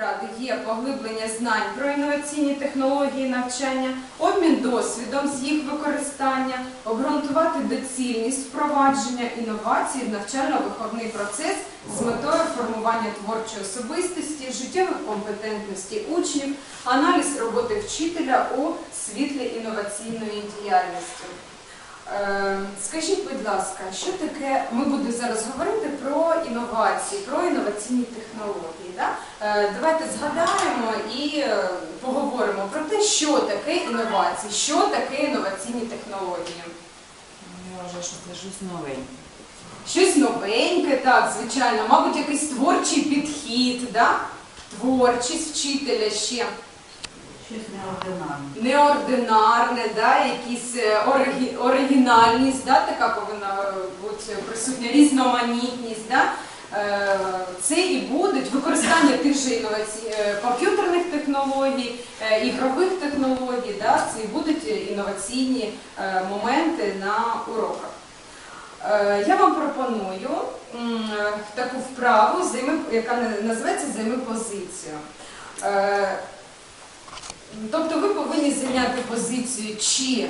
ради є поглиблення знань про інноваційні технології навчання, обмін досвідом з їх використання, обґрунтувати доцільність впровадження інновацій в навчально-виховний процес з метою формування творчої особистості, життєвих компетентностей учнів, аналіз роботи вчителя у світлі інноваційної діяльності. Е, Скажіть, будь ласка, що таке? Ми будемо зараз говорити про інновації, про інноваційні технології. Да? Е, Давайте згадаємо і е, поговоримо про те, що таке інновації, що таке інноваційні технології. Я вважаю, що це щось новеньке. Щось новеньке, так, звичайно, мабуть, якийсь творчий підхід, да? творчість вчителя ще. Щось неординарне. неординарне, да, якісь е, оригінальність, да, така повинна е, бути присутня, різноманітність. Да. Е, Це і будуть використання тих же інновацій, е, комп'ютерних технологій, ігрових технологій, да, це і будуть інноваційні моменти на уроках. Я вам пропоную таку вправу, яка називається займи позицію. Тобто ви повинні зайняти позицію, чи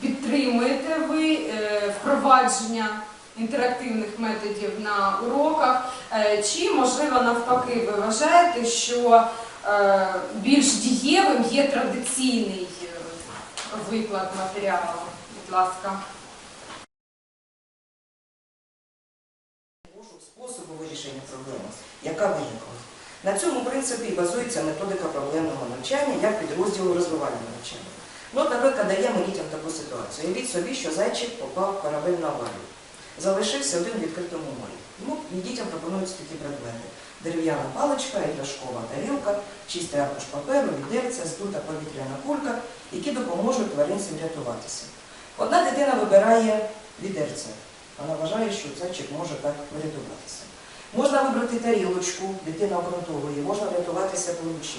підтримуєте ви е, впровадження інтерактивних методів на уроках, е, чи, можливо, навпаки, ви вважаєте, що е, більш дієвим є традиційний виклад матеріалу. Будь ласка. способу вирішення проблеми, яка виникла. На цьому принципі і базується методика проблемного навчання як підрозділу розвивання навчання. Ну, от, наприклад, даємо дітям таку ситуацію. Уявіть собі, що зайчик попав в корабель на аварію. Залишився один в відкритому морі. Йому і дітям пропонуються такі предмети. Дерев'яна паличка, іграшкова тарілка, чистий аркуш паперу, відерця, здута повітряна кулька, які допоможуть тваринці врятуватися. Одна дитина вибирає відерце. Вона вважає, що зайчик може так врятуватися. Можна вибрати тарілочку, дитина обґрунтовує, можна врятуватися пливучи.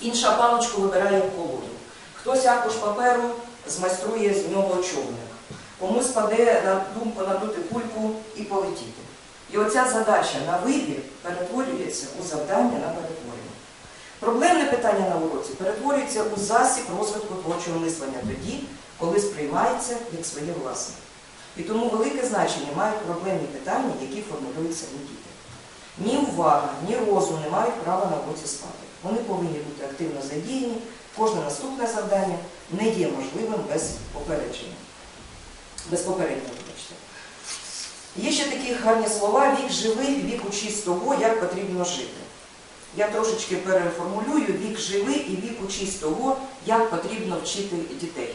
Інша паличку вибирає в колоду. Хтось аркуш паперу змайструє з нього човник. Комусь паде на думку надути кульку і полетіти. І оця задача на вибір перетворюється у завдання на перетворення. Проблемне питання на уроці перетворюється у засіб розвитку творчого мислення тоді, коли сприймається як своє власне. І тому велике значення мають проблемні питання, які формулюють самі діти. Ні увага, ні розум не мають права на уроці спати. Вони повинні бути активно задіяні, кожне наступне завдання не є можливим без попередження. Без попереднього, вибачте. Є ще такі гарні слова вік живий, вік учись того, як потрібно жити. Я трошечки переформулюю вік живий і вік учись того, як потрібно вчити дітей.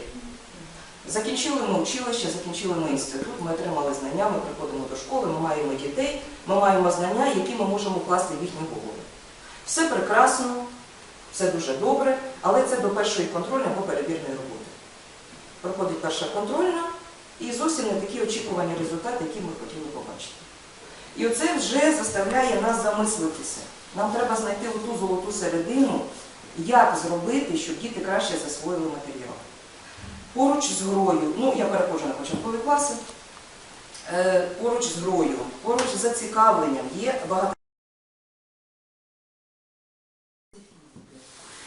Закінчили ми училище, закінчили ми інститут, ми отримали знання, ми приходимо до школи, ми маємо дітей, ми маємо знання, які ми можемо вкласти в їхні голови. Все прекрасно, все дуже добре, але це до першої контрольної або перебірної роботи. Проходить перша контрольна і зовсім не такі очікувані результати, які ми хотіли побачити. І оце вже заставляє нас замислитися. Нам треба знайти оту золоту середину, як зробити, щоб діти краще засвоїли матеріал. Поруч з грою, ну я переходжу на початкові класи, е, поруч з грою, поруч з зацікавленням є багато.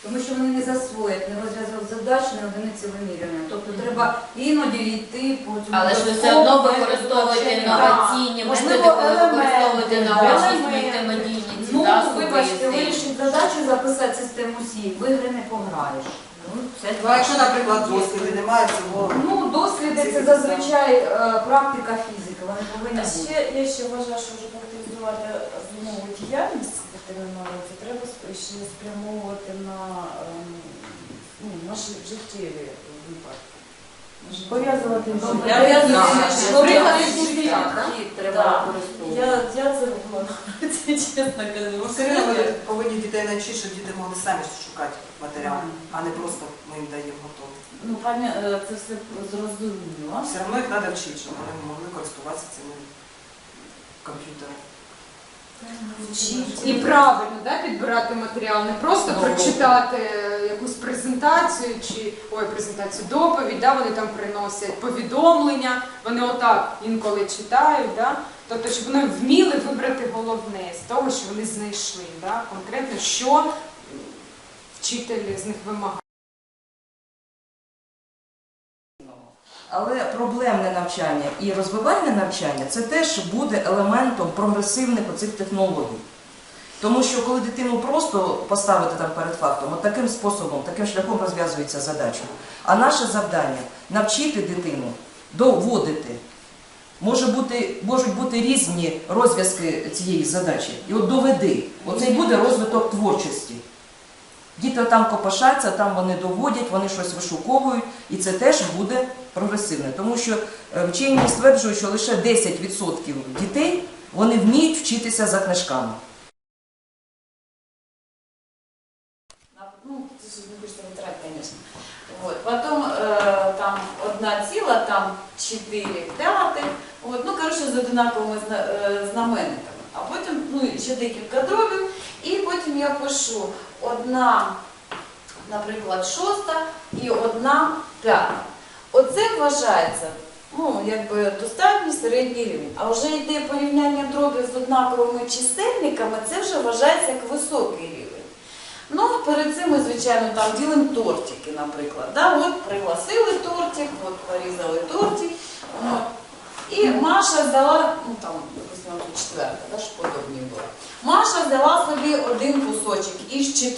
Тому що вони не засвоять, не розв'язав задач, не одиниці вимірювання. Тобто треба іноді йти по цьому. Але ж ви все одно використовуєте інноваційні методи, Можливо, коли використовуєте наочність елементи. ці Ну, вибачте, вирішить задачу записати систему СІ, в ігри не пограєш. Ну, це Ну, а якщо, наприклад, досліди немає цього. Ну, досліди це зазвичай е, практика фізики, вони повинні А бути. ще я ще вважаю, що вже характеризувати знову діяльність дитини на уроці, треба сп- ще спрямовувати на, ем, ну, на жи- життєві випадки. Пов'язувати з я- я- життям. Приклад Життя, із життя, так? треба Я, я це робила чесно кажу. Все повинні дітей навчити, щоб діти могли самі шукати матеріал, а не просто ми їм даємо готовий. Ну, пані, е, це все зрозуміло. Все одно їх треба вчити, щоб вони могли користуватися цими комп'ютерами. І правильно да, підбирати матеріал, не просто Ну, прочитати якусь презентацію чи ой, презентацію доповідь, да, вони там приносять повідомлення, вони отак інколи читають. Да. Тобто, щоб вони вміли вибрати головне з того, що вони знайшли, да? конкретно, що вчитель з них вимагає. Але проблемне навчання і розвивальне навчання це теж буде елементом прогресивних оцих технологій. Тому що коли дитину просто поставити там перед фактом, от таким способом, таким шляхом розв'язується задача. А наше завдання навчити дитину доводити. Може бути, можуть бути різні розв'язки цієї задачі. І от доведи. Оце і буде розвиток творчості. Діти там копошаться, там вони доводять, вони щось вишуковують, і це теж буде прогресивне. Тому що е, вчені стверджують, що лише 10% дітей вони вміють вчитися за книжками. Ну. Вот. Потом э, там одна ціла, там чотири п'яти. От. Ну, коротше, з одинаковими е, знаменниками. А потім, ну, ще декілька дробів. Потім я пишу одна, наприклад, шоста і одна п'ята. Оце вважається ну, якби достатній середній рівень. А вже йде порівняння дробів з однаковими чисельниками, це вже вважається як високий рівень. Ну, перед цим ми, звичайно, там ділимо тортики, наприклад. Да? От пригласили тортик, от порізали тортик. От. І Маша взяла, ну там, допустимо, четверта, да, ж подобні була. Маша взяла собі один кусочок із чотирьох.